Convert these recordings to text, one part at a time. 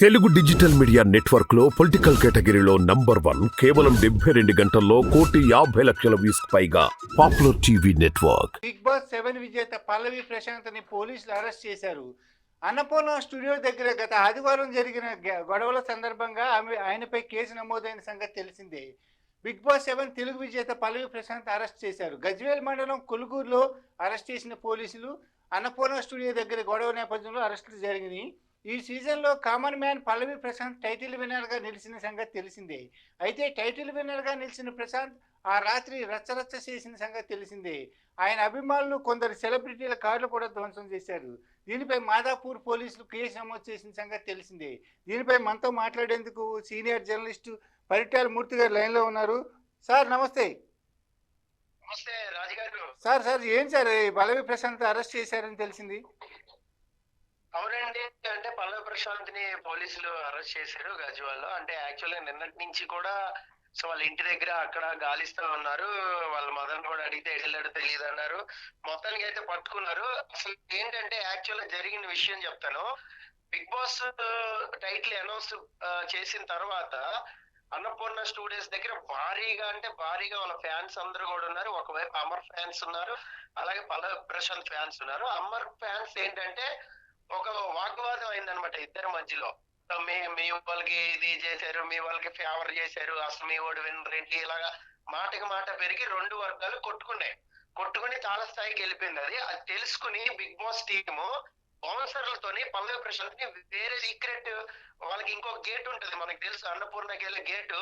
Telugu digital media నెట్వర్క్లో political కేటగిరీలో number one కేవలం డెబ్బై రెండు గంటల్లో కోటి యాభై లక్షల వ్యూస్ పైగా popular TV network. Big boss seven విజేత పల్లవి ప్రశాంత్ని పోలీసులు అరెస్ట్ చేశారు. అన్నపూర్ణ స్టూడియో దగ్గర గత ఆదివారం జరిగిన గ- గొడవల సందర్భంగా ఆమె ఆయనపై కేసు నమోదైన సంగతి తెలిసిందే. బిగ్ బాస్ సెవెన్ తెలుగు విజేత పల్లవి ప్రశాంత్ అరెస్ట్ చేశారు. గజ్వేల్ మండలం కొలుగూరులో అరెస్ట్ చేసిన పోలీసులు అన్నపూర్ణ స్టూడియో దగ్గర గొడవ నేపథ్యంలో అరెస్టులు జరిగినాయి. ఈ సీజన్లో common man Pallavi Prashant title విన్నర్గా నిలిచిన సంగతి తెలిసిందే. అయితే టైటిల్ విన్నర్గా నిలిచిన ప్రశాంత్ ఆ రాత్రి రచ్చరచ్చ చేసిన సంగతి తెలిసిందే. ఆయన అభిమానులు కొందరు సెలబ్రిటీల కార్లు కూడా ధ్వంసం చేశారు. దీనిపై మాదాపూర్ పోలీసులు కేసు నమోదు చేసిన సంగతి తెలిసిందే. దీనిపై మనతో మాట్లాడేందుకు సీనియర్ జర్నలిస్టు పరిటాల మూర్తి గారు లైన్లో ఉన్నారు. సార్ నమస్తే. నమస్తే రాజుగారు సార్ సార్ ఏం సార్ పల్లవి ప్రశాంత్ అరెస్ట్ చేశారని తెలిసింది? అవునండి అంటే ప్రశాంత్ని పోలీసులు అరెస్ట్ చేశారు గజ్వాల్లో. అంటే యాక్చువల్గా నిన్నటి నుంచి కూడా సో వాళ్ళ ఇంటి దగ్గర అక్కడ గాలిస్తా ఉన్నారు. వాళ్ళ మదర్ కూడా అడిగితే వెళ్ళాడు తెలియదు అన్నారు. మొత్తానికి అయితే పట్టుకున్నారు. అసలు ఏంటంటే యాక్చువల్గా జరిగిన విషయం చెప్తాను. బిగ్ బాస్ టైటిల్ అనౌన్స్ చేసిన తర్వాత అన్నపూర్ణ స్టూడియోస్ దగ్గర భారీగా అంటే భారీగా వాళ్ళ ఫ్యాన్స్ అందరూ కూడా ఉన్నారు. ఒకవైపు అమర్ ఫ్యాన్స్ ఉన్నారు. అలాగే పల్లవి ప్రశాంత్ ఫ్యాన్స్ ఉన్నారు. అమర్ ఫ్యాన్స్ ఏంటంటే ఒక అనమాట ఇద్దరి మధ్యలో. సో మీ మీ వాళ్ళకి ఇది చేశారు మీ వాళ్ళకి ఫేవర్ చేశారు అసలు మీ ఓడి వినరేంటి ఇలాగా మాటకి మాట పెరిగి రెండు వర్గాలు కొట్టుకున్నాయి. కొట్టుకుని చాలా స్థాయికి వెళ్ళిపోయింది అది. అది తెలుసుకుని బిగ్ బాస్ టీము బౌన్సర్లతోని పల్లవి ప్రశాంత్ని వేరే సీక్రెట్ వాళ్ళకి ఇంకో గేట్ ఉంటది. మనకు తెలుసు అన్నపూర్ణకి వెళ్ళే గేట్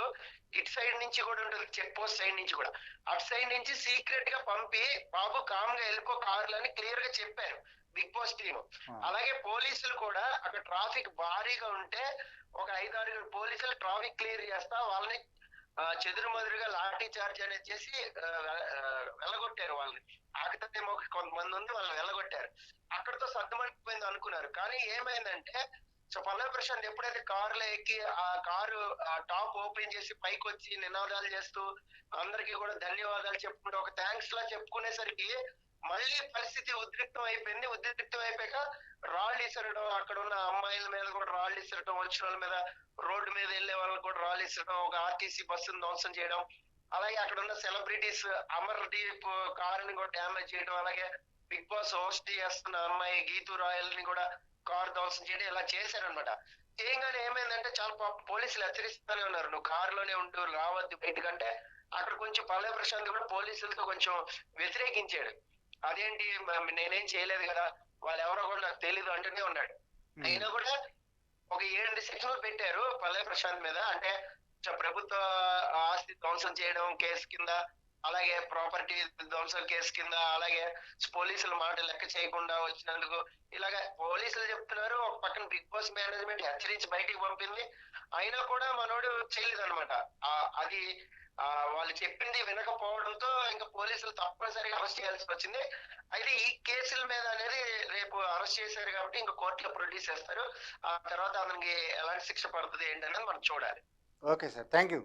ఇటు సైడ్ నుంచి కూడా ఉంటుంది చెక్ పోస్ట్ సైడ్ నుంచి కూడా. అటు సైడ్ నుంచి సీక్రెట్గా పంపి బాబు కామ్గా వెళ్ళిపో కార్లు అని క్లియర్గా చెప్పారు. Big boss team. అలాగే పోలీసులు కూడా అక్కడ ట్రాఫిక్ భారీగా ఉంటే ఒక ఐదారు పోలీసులు ట్రాఫిక్ క్లియర్ చేస్తా వాళ్ళని చెదురుమదురుగా లాఠీ చార్జ్ అనేది చేసి వెళ్ళగొట్టారు వాళ్ళని. ఆకతేమో కొంతమంది ఉంది వాళ్ళని వెళ్ళగొట్టారు. అక్కడతో సర్దుమణిపోయింది అనుకున్నారు. కానీ ఏమైందంటే సో పల్లవి ప్రశాంత్ ఎప్పుడైతే కారులో ఎక్కి ఆ కారు ఆ టాప్ ఓపెన్ చేసి పైకి వచ్చి నినాదాలు చేస్తూ అందరికీ కూడా ధన్యవాదాలు చెప్పుకుంటూ ఒక థ్యాంక్స్ లా చెప్పుకునేసరికి మళ్ళీ పరిస్థితి ఉద్రిక్తం అయిపోయింది. ఉద్రిక్తం అయిపోయాక రాళ్ళు ఇసరడం అక్కడ ఉన్న అమ్మాయిల మీద కూడా రాళ్ళు ఇసరడం వచ్చిన వాళ్ళ మీద రోడ్డు మీద వెళ్ళే వాళ్ళకి కూడా రాళ్ళు ఇసరడం ఒక ఆర్టీసీ బస్సును ధ్వంసం చేయడం అలాగే అక్కడ ఉన్న సెలబ్రిటీస్ అమర్దీప్ కారుని కూడా డ్యామేజ్ చేయడం అలాగే బిగ్ బాస్ హోస్ట్ చేస్తున్న అమ్మాయి గీతూ రాయల్ని కూడా కార్ ధ్వంసం చేయడం ఇలా చేశారనమాట చేయగానే ఏమైందంటే చాలా పోలీసులు హెచ్చరిస్తూనే ఉన్నారు. నువ్వు కారులోనే ఉండు రావద్దు బయటకంటే. అక్కడ కొంచెం పల్లె ప్రశాంత్ కూడా పోలీసులతో కొంచెం వ్యతిరేకించాడు. అదేంటి నేనేం చేయలేదు కదా వాళ్ళు ఎవరో కూడా నాకు తెలీదు అంటూనే ఉన్నాడు. అయినా కూడా ఒక ఏడు సెక్షన్లు పెట్టారు పల్లె ప్రశాంత్ మీద. అంటే ప్రభుత్వ ఆస్తి ధ్వంసం చేయడం కేసు కింద అలాగే ప్రాపర్టీ ధ్వంసం కేసు కింద అలాగే పోలీసుల మాట లెక్క చేయకుండా వచ్చినందుకు ఇలాగ పోలీసులు చెప్తున్నారు. ఒక పక్కన బిగ్ బాస్ మేనేజ్మెంట్ హెచ్చరించి బయటికి పంపింది. అయినా కూడా మనోడు చేయలేదు అనమాట అది వాళ్ళు చెప్పింది వినకపోవడంతో ఇంకా పోలీసులు తప్పనిసరిగా అరెస్ట్ చేయాల్సి వచ్చింది. అయితే ఈ కేసుల మీద అనేది రేపు అరెస్ట్ చేశారు కాబట్టి ఇంకా కోర్టులో ప్రొడ్యూస్ చేస్తారు. ఆ తర్వాత అతనికి ఎలాంటి శిక్ష పడుతుంది ఏంటనేది మనం చూడాలి. Okay sir. Thank you